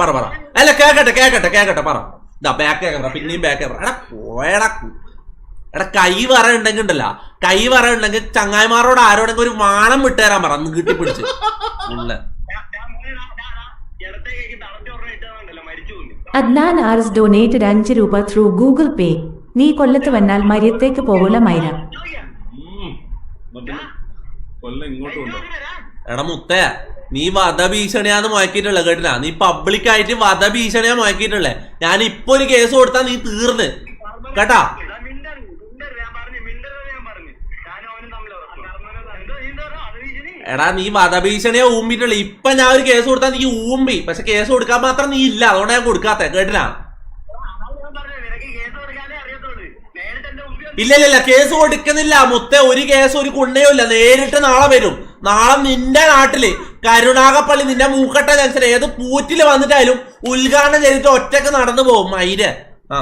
പറ പറ. അല്ല കേക്കട്ടെ കേക്കട്ടെ കേക്കട്ടെ പറ. ഇതാ ബാക്ക് ക്യാമറ പിന്നെയും ബാക്ക് ക്യാമറ എടാ പോയടാ എടാ കൈ വറ ഉണ്ടെങ്കിൽ ഉണ്ടല്ലോ കൈ വറ ഉണ്ടെങ്കിൽ ചങ്ങായിമാരോട് ആരോടെങ്കിലും ഒരു വാണം വിട്ടുതരാൻ പറ അന്ന് കിട്ടിപ്പിടിച്ച്. ഉള്ള അദ്നാൻ ആർസ് ഡൊനേറ്റഡ് അഞ്ച് രൂപ ത്രൂ ഗൂഗിൾ പേ നീ കൊല്ലത്ത് വന്നാൽ മര്യത്തേക്ക് പോകൂല മൈര. എടാ മുത്തേ. നീ വധഭീഷണിയാന്ന് മുഴക്കിയിട്ടുള്ള കേട്ടില്ല? നീ പബ്ലിക്കായിട്ട് വധഭീഷണിയാ മുഴക്കിയിട്ടുള്ളേ. ഞാൻ ഇപ്പൊ ഒരു കേസ് കൊടുത്താ നീ തീർന്ന്. കേട്ടാ? എടാ നീ വധഭീഷണിയെ ഊമ്പിട്ടുള്ള ഇപ്പൊ ഞാൻ ഒരു കേസ് കൊടുത്താൽ നീ ഊമ്പി. പക്ഷെ കേസ് കൊടുക്കാൻ മാത്രം നീ ഇല്ല. അതുകൊണ്ട് ഞാൻ കൊടുക്കാത്ത. കേട്ടില്ല? ഇല്ല ഇല്ല ഇല്ല. കേസ് കൊടുക്കുന്നില്ല. മുത്ത ഒരു കേസ് ഒരു കുണ്ണയോ ഇല്ല നേരിട്ട് നാളെ വരും. നാളെ നിന്റെ നാട്ടിൽ കരുണാകപ്പള്ളി നിന്റെ മൂക്കട്ട ജംഗ്ഷൻ ഏത് പൂറ്റിൽ വന്നിട്ടായാലും ഉദ്ഘാടനം ചെയ്തിട്ട് ഒറ്റയ്ക്ക് നടന്നു പോകും മൈര് ആ.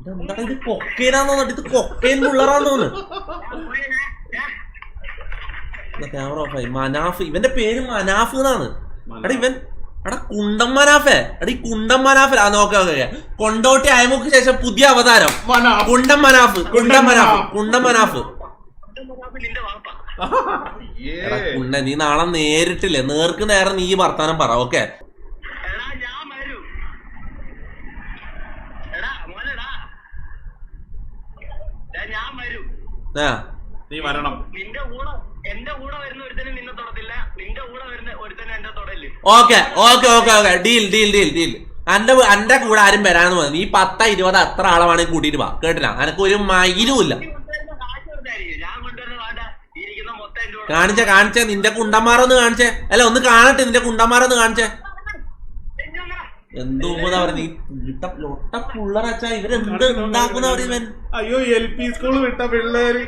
ഇതെന്താണ് ഇത് കൊക്കൈനാന്ന് തോന്നിട്ട് ഇത് കൊക്കൈൻ പിള്ളറാന്ന് തോന്നുന്നു. ക്യാമറ ഓഫ് ഓഫായി മനാഫ് ഇവന്റെ പേര് മനാഫ് എന്നാണ്. എടാ ഇവൻ എടാ കുണ്ടൻ മനാഫേ. എടാ ഈ കുണ്ടൻ മനാഫ് ആ നോക്കാം നോക്കാം കൊണ്ടോട്ടി അയമുക്ക് ശേഷം പുതിയ അവതാരം. മനാഫ്. കുണ്ടൻ മനാഫ് കുണ്ടൻ മനാഫ് കുണ്ടൻ മനാഫ്. കുണ്ട നീ നാളെ നേരിട്ടില്ലേ? നേർക്ക് നേരെ നീ ഈ വർത്താനം പറ ഓക്കെ? എടാ ഞാൻ വരും. എടാ മോനെടാ. എടാ, ഞാൻ വരും. ആ. നീ വരണം. നിന്റെ കൂടെ എന്റെ കൂടെ വരുന്ന ഒരുത്തനും നിന്നെ തൊടത്തില്ല. നിന്റെ കൂടെ വരുന്ന ഒരുത്തനും എന്റെ തൊടൽ okay okay okay okay. Deal deal deal deal. എന്റെ എന്റെ കൂടെ ആരും വരാന്ന് പറഞ്ഞു നീ പത്ത ഇരുപത് അത്ര ആളെ വേണമെങ്കിൽ കൂട്ടിയിട്ട് വാ. കേട്ടില്ല? എനക്കൊരു ഒരു മയിലും ഇല്ല നീ കൊണ്ടുവരുന്ന കാശ് കൊടുത്തായിരിക്കും ഞാൻ കൊണ്ടുവരുന്ന വേണ്ട ഇരിക്കുന്ന മൊത്തം എന്റെ കൂടെ കാണിച്ചേ കാണിച്ചേ നിന്റെ കുണ്ടന്മാരൊന്ന് കാണിച്ചേ. അല്ല ഒന്ന് കാണട്ടെ നിന്റെ കുണ്ടന്മാരൊന്ന് കാണിച്ചേ. എന്തോ പറഞ്ഞു ലൊട്ട പുള്ളറച്ച ഇവരെന്ത് ഉണ്ടാക്കുന്ന ഇവൻ? അയ്യോ എൽ പി സ്കൂൾ വിട്ട പിള്ളേര്.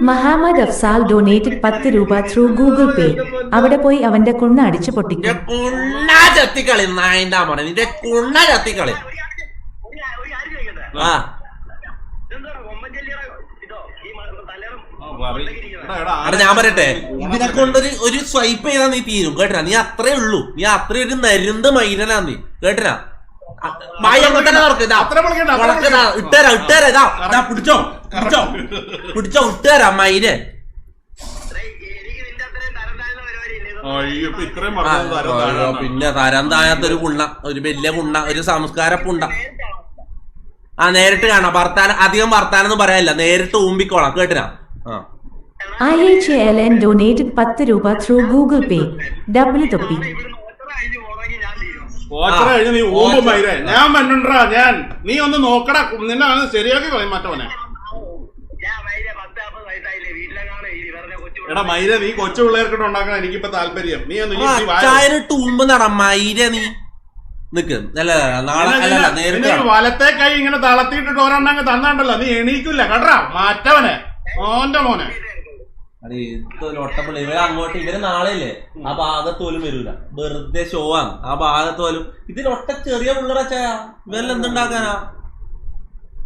മഹാമദ് അഫ്സാൽ ഡൊനേറ്റഡ് പത്ത് രൂപ ത്രൂ ഗൂഗിൾ പേ. അവിടെ പോയി അവന്റെ കുണ്ണ അടിച്ചു നിന്റെ പൊട്ടിക്കും കുണ്ണ ചത്തിക്കളി നായണ്ടാ മോനെ നിന്റെ കുണ്ണ ചത്തിക്കളി? ആ. അവിടെ ഞാൻ പറയട്ടെ. ഇതിനെ കൊണ്ടൊരു ഒരു സ്വൈപ്പ് ചെയ്താൽ നീ തീരും. കേട്ടനാ? നീ അത്രേ ഉള്ളൂ. നീ അത്രേ ഒരു നരുന്ത് മൈനനാ നീ. കേട്ടനാ? തന്നെ ഇതാ. ഇതാ. പിടിച്ചോ പിടിച്ചോ പിടിച്ചോ പിന്നെ തരം താഴത്തൊരു കുണ്ണ ഒരു വലിയ കുണ്ണ ഒരു സംസ്കാര പുണ്ട. ആ നേരിട്ട് കാണാം. വർത്താനം അധികം വർത്താനം ഒന്നും പറയാനില്ല. നേരിട്ട് ഊമ്പിക്കോളാം. കേട്ടിനാ? ആ. I H L N donated പത്ത് രൂപ ത്രൂ ഗൂഗിൾ പേ ഡബിൾ തൊപ്പി. ഒറ്റ കഴിഞ്ഞ് നീ ഓച്ചറ. മൈരേ ഞാൻ മണ്ണുണ്ടാ ഞാൻ. നീ ഒന്ന് നോക്കടാ നിന്നെ അവന് ശരിയാക്കി കളയും മറ്റവനെ. എടാ മൈര നീ കൊച്ചു പിള്ളേർക്കിട്ട് ഉണ്ടാക്കാൻ എനിക്കിപ്പോ താല്പര്യം. നീ ഒന്ന് ഈ- ഈ വായ- അച്ചായനിട്ട് ഊമ്പ് നട മൈര നീ. നിക്ക്. അല്ല നാളെ നേരിട്ട്. വലത്തെ കൈ ഇങ്ങനെ തളത്തിയിട്ടിട്ട് ഒരെണ്ണങ്ങ് തന്നാണ്ടല്ലോ. നീ എണീക്കില്ല കടറാ മാറ്റവനെ. ഓന്റെ മോനെ. ഒട്ടപ്പള്ളി ഇവർ അങ്ങോട്ട് ഇവർ നാളെയല്ലേ ആ ഭാഗത്ത് പോലും വരൂല വെറുതെ ഷോ ആണ് ആ ഭാഗത്ത് പോലും ഇതിലൊട്ട ചെറിയ പിള്ളേരച്ചായ ഇവരെല്ലാം എന്തുണ്ടാക്കാനാ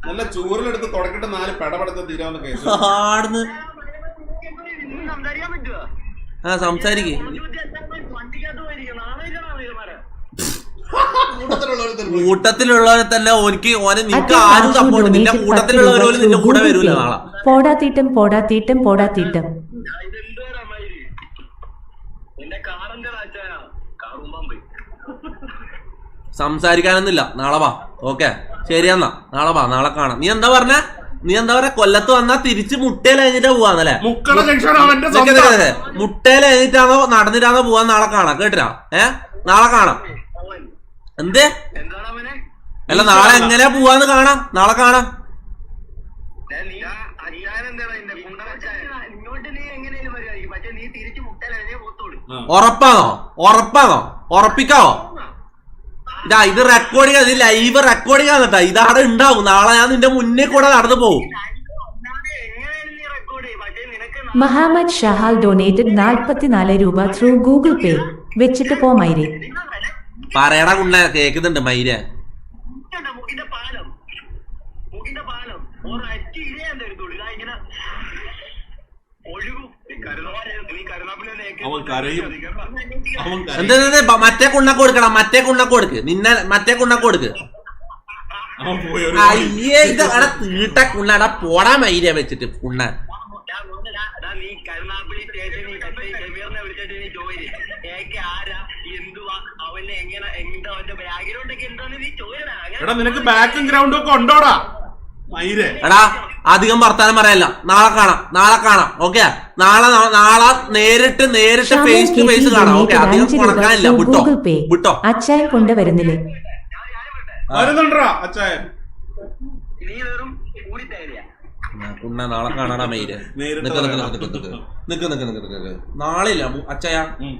നല്ല ചൂറിലെടുത്ത് തുടക്കിട്ട് നാല് പെടപെടുത്ത് തീരാവുന്ന കേസ് ആടുന്ന് ആ സംസാരിക്കേ കൂട്ടത്തിലുള്ളവരെ തന്നെ ഓനിക്ക് ഓനെ നിനക്ക് ആരും സപ്പോർട്ട് നിന്റെ കൂട്ടത്തിലുള്ളവരോലും നിന്റെ കൂടെ വരൂല നാളെ പോടാത്തീട്ടും പോടാത്തീട്ടും പോടാത്തീട്ടം ഞാൻ കാറിന്റെ കാറുമ്പാൻ പോയി. സംസാരിക്കാനൊന്നുമില്ല. നാളെ വാ. ഓക്കെ ശരിയെന്നാ നാളെ വാ. നാളെ കാണാം. നീ എന്താ പറഞ്ഞ? നീ എന്താ പറയാ കൊല്ലത്ത് വന്നാ തിരിച്ച് മുട്ടയിൽ കഴിഞ്ഞിട്ടാ പോവാന്നല്ലേ. മുട്ടയിൽ കഴിഞ്ഞിട്ടാണോ നടന്നിട്ടാണോ പോവാൻ നാളെ കാണാം. കേട്ടിരാ ഏ? നാളെ കാണാം. എന്തേ? എന്താണ് അവനെ അല്ല നാളെ എങ്ങനെയാ പോവാന്ന് കാണാം. നാളെ കാണാം ഞാൻ നീ അയ്യാനെന്താടാ നിന്റെ കുണ്ടറച്ചായ ഇങ്ങോട്ട് നീ എങ്ങനെയും വരുമായിരിക്കും പക്ഷെ നീ തിരിച്ചു മുട്ടലേ പോത്തോളൂ ഉറപ്പാണോ? ഉറപ്പാണോ? ഉറപ്പിക്കാവോ? ഇതാ ഇത് റെക്കോർഡിങ് ഇത് ലൈവ് റെക്കോർഡിങ് ആണ് കേട്ടോ. ഇതാടെ ഉണ്ടാവും. നാളെ ഞാൻ നിന്റെ മുന്നിൽ കൂടെ നടന്നു പോകും. മഹാമദ് ഷഹാൽ ഡൊനേറ്റഡ് നാൽപ്പത്തിനാല് രൂപ ത്രൂ ഗൂഗിൾ പേ വെച്ചിട്ട് പോ മൈരെ. പറയണ കുണ്ണ. കേക്കുന്നുണ്ട് മൈര മുക്കിന്റെ മുക്കിന്റെ പാലം മുക്കിന്റെ പാലം ഒരൊറ്റ ഇരയാൻ തരത്തുള്ളൂ ഇതാ ഇങ്ങനെ ഒഴുകും നീ കരുനാപ്പിലെ നീ കരുനാപ്പിലെ അവൻ കരയും. അവൻ എന്ത് മറ്റേ കുണ്ണക്ക് കൊടുക്കണം മറ്റേ കുണ്ണക്ക് കൊടുക്ക്. നിന്നെ മറ്റേ കുണ്ണക്ക് കൊടുക്ക്. അവൻ പോയി അയ്യേ ഇത് എടാ തീട്ട കുണ്ണ എടാ പോടാ മൈര്യ വെച്ചിട്ട് കുണ്ണ. എടാ നിനക്ക് ബാക്കും ഗ്രൗണ്ടും ഒക്കെ ഉണ്ടോടാ? എടാ അധികം വർത്താനം പറയല്ല. നാളെ കാണാം. നാളെ കാണാം. ഓക്കെ? നാളെ നാളെ നേരിട്ട് നേരിട്ട് ഫേസ് ടു ഫേസ് കാണാം. ഓക്കെ? അധികം കൊടുക്കാനില്ല വിട്ടോ? വിട്ടോ? അച്ചായൻ കൊണ്ടുവരുന്നില്ലേ? വരുന്നുണ്ടോ അച്ചായൻ? നീ വെറും കൂടിത്തരിക കുണ്ണ നാളെ കാണാനാ മെയിൽ നിക്ക് നിക്ക്. നിക്ക് നിക്ക് നിക്ക്. നിക്ക് നിക്ക് നിക്ക് നിക്ക് നാളെ ഇല്ല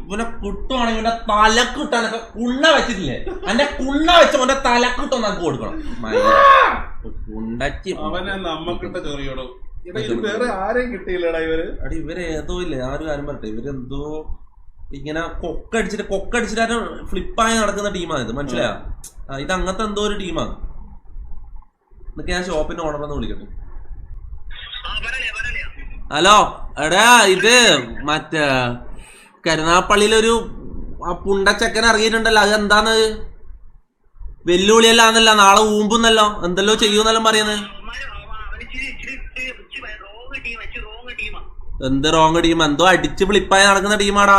ഇവനെ കുട്ടുവാണെങ്കിൽ ഇവന്റെ തലക്ക് കിട്ടാനൊക്കെ കുണ്ണ വെച്ചിട്ടില്ലേ? എന്റെ കുണ്ണ വെച്ച അവന്റെ തലക്കിട്ടോ നമുക്ക് കൊടുക്കണം. കുണ്ടച്ചി. അവനെ നമ്മക്കിട്ട ചെറിയോടോ. വേറെ ആരെയും കിട്ടിയില്ലടാ ഇവർ. അടി ഇവർ ഏതോ ഇല്ലേ? ആ ഒരു കാര്യം പറട്ടെ ഇവരെന്തോ ഇങ്ങനെ കൊക്കടിച്ചിട്ട് കൊക്കടിച്ചിട്ട് ഫ്ലിപ്പായി നടക്കുന്ന ടീമാണ് ഇത് മനസ്സിലായ? ഇത് അങ്ങനത്തെ എന്തോ ഒരു ടീമാണ് എന്നൊക്കെ ഞാൻ ഷോപ്പിന്റെ വിളിക്കട്ടെ ആ പറയലേ പറയലേ ഹലോ എടാ ഇത് മറ്റേ കരുനാപ്പള്ളിയിലൊരു ആ പുണ്ടച്ചക്കൻ ഇറങ്ങിയിട്ടുണ്ടല്ലോ അത് എന്താന്ന് വെല്ലുവിളിയല്ലാന്നല്ല നാളെ ഊമ്പുന്നല്ലോ എന്തല്ലോ ചെയ്യൂന്നല്ലോ പറയുന്നത് എന്ത് റോങ് ടീം എന്തോ അടിച്ച് വിളിപ്പായി നടക്കുന്ന ടീമാടാ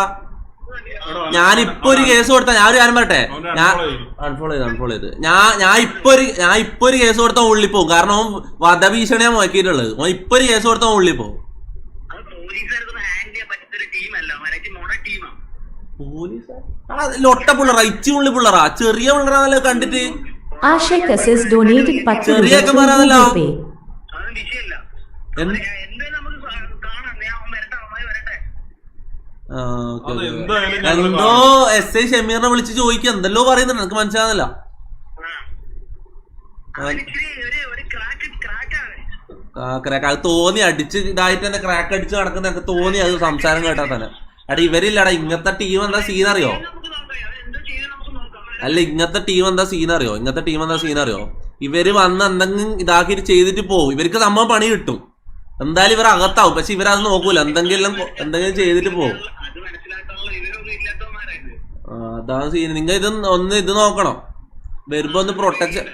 ഇപ്പൊ ഒരു കേസ് കൊടുത്താ ഞാൻ ഒരു കാര്യം പറയട്ടെ? ഞാൻ അൺഫോളോ ചെയ്ത്. അൺഫോളോ ചെയ്ത് ഞാൻ ഞാൻ ഇപ്പൊ ഒരു ഞാൻ ഇപ്പൊ ഒരു കേസ് കൊടുത്താ ഉള്ളിൽ പോകും. കാരണം അവൻ വധഭീഷണിയാ മുഴക്കിയിട്ടുള്ളത് അവൻ ഇപ്പൊ ഒരു കേസ് കൊടുത്താ ഉള്ളിൽ പോകും. അത് ലൊട്ട പിള്ളറാ ഇച്ചി ഉള്ളി പിള്ളറാ. ചെറിയ പിള്ളറാന്നല്ലോ കണ്ടിട്ട്? ചെറിയ ചെറിയൊക്കെ പറയാമല്ലോ. ഗൂഗിൾ എന്തോ എസ് ഐ ഷമീറിനെ വിളിച്ച് ചോദിക്കുക എന്തെല്ലോ പറയുന്നുണ്ട് എനിക്ക് മനസ്സിലാകുന്നില്ല ക്രാക്ക് അത് തോന്നി അടിച്ച് ഇതായിട്ട് തന്നെ ക്രാക്ക് അടിച്ച് നടക്കുന്ന എനിക്ക് തോന്നി അത് സംസാരം കേട്ടാ തന്നെ. എടാ ഇവരില്ലടാ ഇങ്ങനത്തെ ടീം എന്താ സീൻ അറിയോ? അല്ല ഇങ്ങനത്തെ ടീം എന്താ സീൻ അറിയോ? ഇങ്ങനത്തെ ടീം എന്താ സീൻ അറിയോ? ഇവർ വന്ന് എന്തെങ്കിലും ഇതാക്കിയിട്ട് ചെയ്തിട്ട് പോകും ഇവർക്ക് സംഭവം പണി കിട്ടും. എന്തായാലും ഇവർ അകത്താവും. പക്ഷെ ഇവരത് നോക്കൂല. എന്തെങ്കിലും എന്തെങ്കിലും ചെയ്തിട്ട് പോകും അത് മനസ്സിലാക്കാനുള്ള വിവരമൊന്നും ഇല്ലാത്തവന്മാരായിരുന്നു ആ, അതാണ് സീൻ നിങ്ങൾ ഇത് ഒന്ന് ഇത് നോക്കണം. വരുമ്പോ ഒന്ന് പ്രൊട്ടക്ഷൻ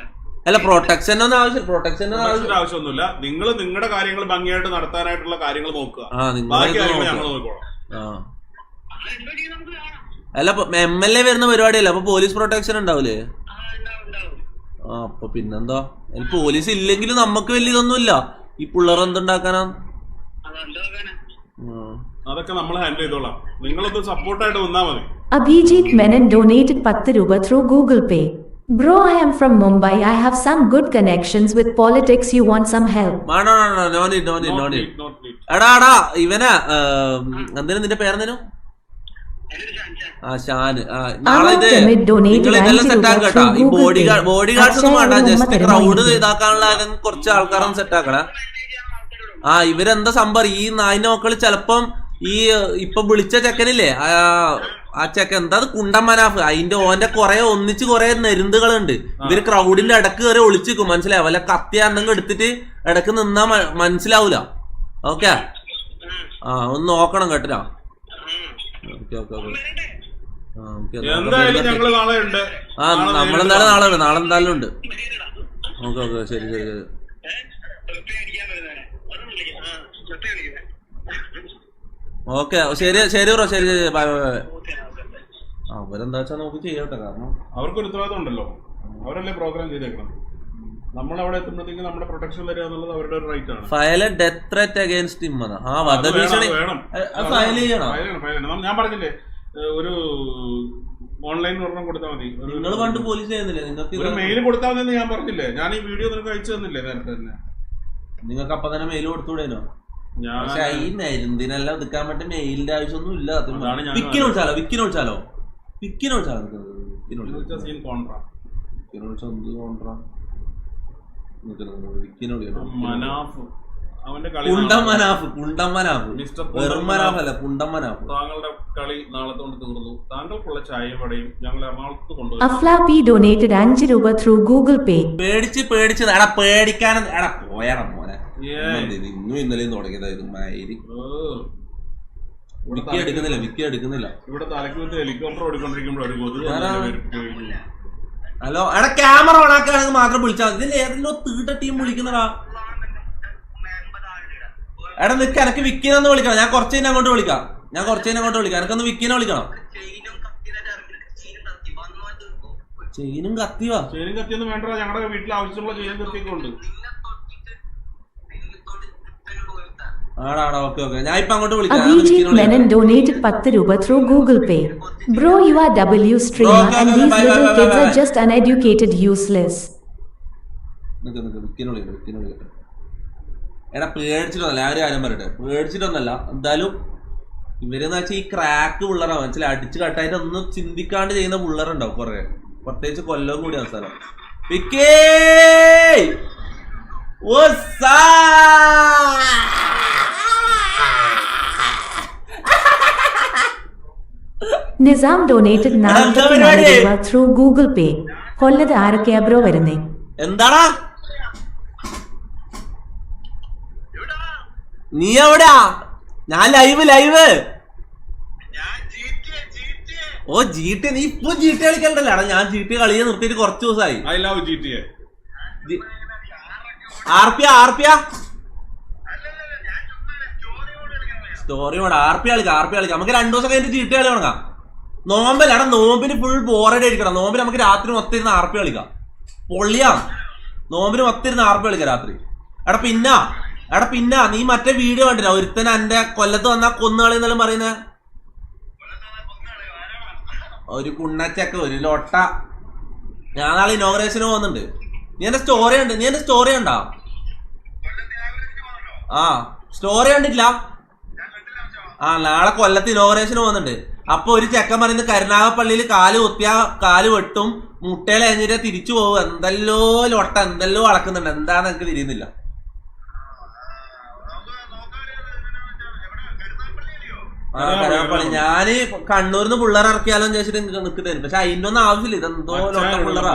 അല്ല പ്രൊട്ടക്ഷൻ ഒന്നും ആവശ്യം പ്രൊട്ടക്ഷൻ ആവശ്യമൊന്നുമില്ല. നിങ്ങൾ നിങ്ങളുടെ കാര്യങ്ങൾ ഭംഗിയായിട്ട് നടത്താനായിട്ടുള്ള കാര്യങ്ങൾ നോക്കുക. ആ നിങ്ങൾ ബാക്കി കാര്യങ്ങൾ ഞങ്ങൾ നോക്കണം അല്ല എം എൽ എ വരുന്ന പരിപാടിയല്ല? അപ്പൊ പോലീസ് പ്രൊട്ടക്ഷൻ ഉണ്ടാവില്ലേ ആ ഉണ്ടാവും ഉണ്ടാവും ആ അപ്പൊ പിന്നെന്താ? അതിന് പോലീസ് ഇല്ലെങ്കിലും നമുക്ക് വലിയ ഇതൊന്നുമില്ല. ഈ പിള്ളേർ എന്തുണ്ടാക്കാനാ? ആ. അതൊക്കെ നമ്മൾ ഹാൻഡിൽ ചെയ്തോളാം നിങ്ങളൊന്ന് സപ്പോർട്ടായിട്ട് നിന്നാ മതി Abhijit Menon donated 10 ruba through Google Pay. Bro, I am from Mumbai. I have some good connections with politics. You want some help? ആ, no, no, no, no need, no need, no Not need. need, not എടാ എടാ ഇവനാ എന്തേലും നിന്റെ പേരെന്തേനു ആ ഷാന് ആ, നാളെ ഇത് Ahmad donated നിങ്ങൾ ഇതെല്ലാം അഞ്ച് സെറ്റ് രൂപ ആക്കട്ടാ through ഈ Google body Pay. Guard body guards ഒന്നും വേണ്ട ജസ്റ്റ് ക്രൗഡ്. ഇതാക്കാനുള്ള കുറച്ച് ആൾക്കാരൊന്നും സെറ്റ് ആക്കണേ ആ ഇവരെന്താ സംഭവം ഈ നായിന്റെ മക്കൾ ചെലപ്പം ഈ ഇപ്പൊ വിളിച്ച ചെക്കനില്ലേ? ആ ആ ചെക്കൻ. എന്താ അത് കുണ്ടൻ മനാഫ്? അതിന്റെ ഓന്റെ കൊറേ ഒന്നിച്ച് കൊറേ നെരുന്തുകളുണ്ട്. ഇവർ ക്രൗഡിന്റെ ഇടയ്ക്ക് കയറി ഒളിച്ചിക്കും മനസ്സിലായോ? വല്ല കത്തി എന്തെങ്കിലും എടുത്തിട്ട് ഇടയ്ക്ക് നിന്നാ മനസ്സിലാവൂല. ഓക്കെ? ആ ഒന്ന് നോക്കണം കേട്ടോ ഓക്കെ ഓക്കെ ഓക്കെ. ആ ഓക്കെ നാളെ ഉണ്ട്. ആ നമ്മളെന്തായാലും നാളെ ഉണ്ട്. നാളെ എന്തായാലും ഉണ്ട്. Okay okay. ശരി ശരി ശരി. ഓക്കെ ശരി ശരി ബ്രോ ശരി ശരി ബൈ ബൈ ബൈ. അവരെന്താ വെച്ചാൽ നമുക്ക് ചെയ്യട്ടെ കാരണം അവർക്കൊരു ഉത്തരവാദിത്വം ഉണ്ടല്ലോ. അവരല്ലേ പ്രോഗ്രാം ചെയ്തേക്കണം നമ്മൾ അവിടെ എത്തുമ്പോഴത്തേക്ക് നമ്മുടെ പ്രൊട്ടക്ഷൻ തരിക എന്നുള്ളത് അവരുടെ ഒരു റൈറ്റ് ആണ്. File death threat against him ആ അത് വധഭീഷണി വേണം, വേണം. അത് ഫയൽ ചെയ്യണം. ഫയൽ ചെയ്യണം, ഞാൻ പറഞ്ഞില്ലേ ഒരു ഓൺലൈൻ ഒരെണ്ണം കൊടുത്താൽ മതി. നിങ്ങൾ പണ്ട് പോലീസ് ചെയ്യുന്നില്ലേ? നിങ്ങൾക്ക് ഒരു മെയിൽ കൊടുത്താൽ മതി ഞാൻ പറഞ്ഞില്ലേ. ഞാൻ ഈ വീഡിയോ നിനക്ക് അയച്ചു തന്നില്ലേ നേരത്തെ തന്നെ. നിങ്ങൾക്ക് അപ്പൊ തന്നെ മെയിൽ കൊടുത്തുവിടേനോ. പക്ഷെ ഈ നെരുന്തിനെല്ലാം ഒതുക്കാൻ പറ്റിയ മെയിലിന്റെ ആവശ്യമൊന്നും ഇല്ല അതാണ് ഞാൻ വിക്കിനെ വിളിച്ചാലോ? വിക്കിനെ വിളിച്ചാലോ? വിക്കിനെ വിളിച്ചാലോ വിക്കിനെ വിളിച്ചാലോ? സീൻ കോൺട്രാ വിക്കിനെ വിളിച്ചാൽ എന്ത് കൊണ്ടാ വിക്കിനെ മനാഫ്. അവന്റെ കളി കുണ്ടൻ മനാഫ് കുണ്ടൻ മനാഫ്. മിസ്റ്റർ വെറും കുണ്ടൻ മനാഫ്. അല്ല കുണ്ടൻ മനാഫ്. താങ്കളുടെ കളി നാളത്തെ കൊണ്ട് തീർന്നു. താങ്കൾക്കുള്ള ചായയും വടയും ഞങ്ങൾ എറണാകുളത്ത് കൊണ്ടുവരും. Afla P donated 5 ruba through Google Pay. പേടിച്ച് പേടിച്ച് എടാ പേടിക്കാൻ എടാ പോയാടാ. ഇന്നും ഇന്നലെയും തുടങ്ങിയതായിരുന്നു മാരി. വിക്കി എടുക്കുന്നില്ല വിക്കി എടുക്കുന്നില്ല. ഇവിടെ തലക്ക് ഹെലികോപ്റ്റർ ഓടിക്കൊണ്ടിരിക്കുമ്പോഴും. ഹലോ എടാ ക്യാമറ ഓൺ ആക്കുകയാണെങ്കിൽ മാത്രം വിളിച്ചാൽ മതി. ഇതിൽ ഏതെങ്കിലും തീട്ട ടീം വിളിക്കുന്നടാ എടാ നിക്ക് എനക്ക് വിക്കിനൊന്ന് വിളിക്കണം. ഞാൻ കുറച്ച് കഴിഞ്ഞ് അങ്ങോട്ട് വിളിക്കാം. ഞാൻ കുറച്ച് കഴിഞ്ഞ് അങ്ങോട്ട് വിളിക്കാം. എനക്കൊന്ന് വിക്കിനെ വിളിക്കണം. ചെയിനും കത്തിവാ ചെയിനും ചെയിനും കത്തിയൊന്നും വേണ്ട ഞങ്ങളുടെ വീട്ടിൽ ആവശ്യമുള്ള ചെയ്യാൻ കത്തിയൊക്കെ ഉണ്ട് നിന്നെ തൊട്ടിട്ട് നിന്നെ തൊട്ട് കുത്തനോട് പോയിട്ടാ ആടാ ആടാ ഓക്കെ ഓക്കെ ഞാൻ ഇപ്പൊ അങ്ങോട്ട് വിളിക്കാം ഞാൻ Abhijit. Menon donated 10 ruba through Google Pay. Bro, you are W streamer and these little kids are just uneducated, useless. എടാ പേടിച്ചിട്ടൊന്നല്ല. ഞാൻ ഒരു പറയട്ടെ. പേടിച്ചിട്ടൊന്നല്ല. എന്തായാലും ഇവരെന്ന് വെച്ചാൽ ഈ ക്രാക്ക് പിള്ളറാ. മനസ്സിലായി? അടിച്ച് കട്ടായിട്ട് ഒന്നും ചിന്തിക്കാണ്ട് ചെയ്യുന്ന പിള്ളറുണ്ടാവും കുറെ. പ്രത്യേകിച്ച് കൊല്ലവും കൂടി അവസാനം. വിക്കേ! ഓ Nizam Madam, 44 പരിപാടി. രൂപ ത്രൂ ഗൂഗിൾ പേ കൊല്ലത് ആരൊക്കെയാ ബ്രോ വരുന്നേ? എന്താടാ? നീ എവിടാ? ഞാൻ ലൈവ് ലൈവ് ഓ ജി ടി നീ ഇപ്പൊ ജി ടി കളിക്കണ്ടല്ലോ ഞാൻ ജി ടി കളിയെ നിർത്തിയിട്ട് കുറച്ച് ദിവസമായി I love G T R P R P അല്ലല്ല ഞാൻ ചുമ്മാ സ്റ്റോറി ആർ പി കളിക്കാം ആർ പി കളിക്കാം. നമുക്ക് രണ്ടു ദിവസം കഴിഞ്ഞിട്ട് ജി ടി കളി തുടങ്ങാം. നോമ്പല്ല എടാ നോമ്പിന് ഫുൾ ബോറടി ആയിരിക്കണം നോമ്പിന് നമുക്ക് രാത്രി മൊത്തം ഇരുന്ന് ആർ കളിക്കാം. പൊള്ളിയാം നോമ്പിന് മൊത്തം ഇരുന്ന് ആർപ്പി കളിക്കാം രാത്രി. എടാ പിന്ന എടാ പിന്ന നീ മറ്റേ വീഡിയോ കണ്ടില്ല? ഒരുത്തൻ എന്റെ കൊല്ലത്ത് വന്നാ കൊന്നുകളി എന്നെല്ലാം പറയുന്നേ? ഒരു കുണ്ണച്ചക്ക ഒരു ലോട്ട. ഞാൻ നാളെ ഇനോഗ്രേഷന് പോകുന്നുണ്ട്. നീ എന്റെ സ്റ്റോറി ഉണ്ട് നീ എന്റെ സ്റ്റോറി ഉണ്ടാ ആ സ്റ്റോറി കണ്ടിട്ടില്ല? ആ നാളെ കൊല്ലത്ത് ഇനോഗ്രേഷന് പോകുന്നുണ്ട്. അപ്പൊ ഒരു ചെക്കൻ പറയുന്നത് കരുനാഗപ്പള്ളിയിൽ കാൽ കുത്തിയ കാൽ വെട്ടും മുട്ടയിൽ കഴിഞ്ഞിട്ട് തിരിച്ചു പോകും എന്തല്ലോ ലൊട്ട എന്തല്ലോ അളക്കുന്നുണ്ട്. എന്താന്ന് എനിക്ക് തിരിയുന്നില്ല. ആ കരുനാഗപ്പള്ളി ഞാൻ കണ്ണൂരിൽ നിന്ന് പിള്ളേർ ഇറക്കിയാലോ എന്ന് ചോദിച്ചിട്ട് തരും പക്ഷെ അതിന്റെ ഒന്നും ആവശ്യമില്ല. ഇതെന്തോ ലൊട്ട പിള്ളേറാ.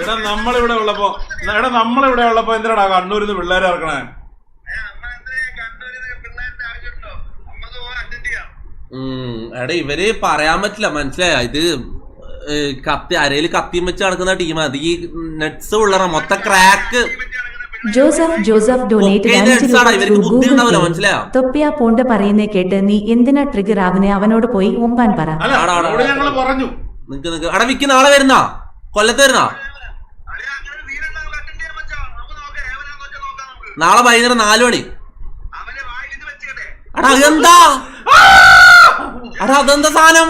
എടാ നമ്മളിവിടെ ഉള്ളപ്പോ എടാ നമ്മളിവിടെ ഉള്ളപ്പോ എന്തിനാടാ കണ്ണൂരിൽ നിന്ന് പിള്ളേരെ ഇറക്കണേ? എടാ ഇവർ പറയാൻ പറ്റില്ല. മനസ്സിലായ? ഇത് കത്തി അരയിൽ കത്തിയും വെച്ച് നടക്കുന്ന ടീമാ. അത് ഈ നെറ്റ്സ് ഉള്ളറ മൊത്തം ക്രാക്ക് ജോസഫ് ജോസഫ്. മനസ്സിലായോ? തൊപ്പിയ പോണ്ട് പറയുന്നേ കേട്ട് നീ എന്തിനാ ട്രിഗർ ആകുന്നേ അവനോട് പോയി ഒമ്പാൻ പറ. പറഞ്ഞു. നിങ്ങക്ക് വരുന്നാ? കൊല്ലത്ത് വരുന്നാ? നാളെ വൈകുന്നേരം നാലു മണി. അടാ അതെന്താ? എടാ അതെന്താ സാധനം?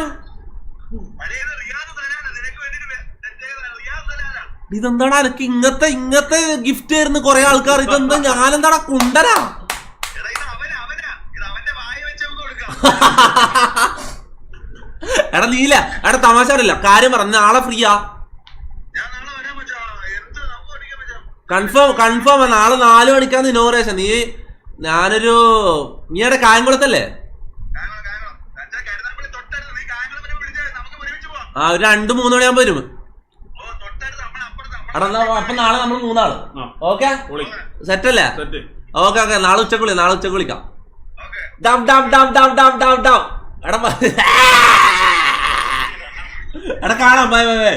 ഇതെന്താടാ എനിക്ക് ഇങ്ങത്തെ ഇങ്ങത്തെ ഗിഫ്റ്റ് തരുന്ന കൊറേ ആൾക്കാർ ഇതെന്താ ഞാനെന്താടാ കുണ്ടരാ എടാ നീല എടാ തമാശ അറിയില്ല കാര്യം പറഞ്ഞ നാളെ ഫ്രീയാ കൺഫേം കൺഫേം നാളെ നാല് മണിക്കാന്ന് ഇനോഗ്രേഷൻ നീ ഞാനൊരു നീ എടാ കായംകുളത്തല്ലേ? ആ ഒരു രണ്ട് മൂന്ന് മണിയാകുമ്പോ വരും. അപ്പൊ നാളെ നമ്മൾ മൂന്നാൾ. ഓക്കെ സെറ്റ് അല്ലേ? സെറ്റ് ഓക്കെ ഓക്കെ നാളെ ഉച്ചയ്ക്ക് വിളി നാളെ ഉച്ചയ്ക്ക് വിളിക്കാം. ഓക്കെ ഡം ഡം ഡം ഡം ഡം ഡം ഡം എടാ എടാ കാണാം. Bye bye bye.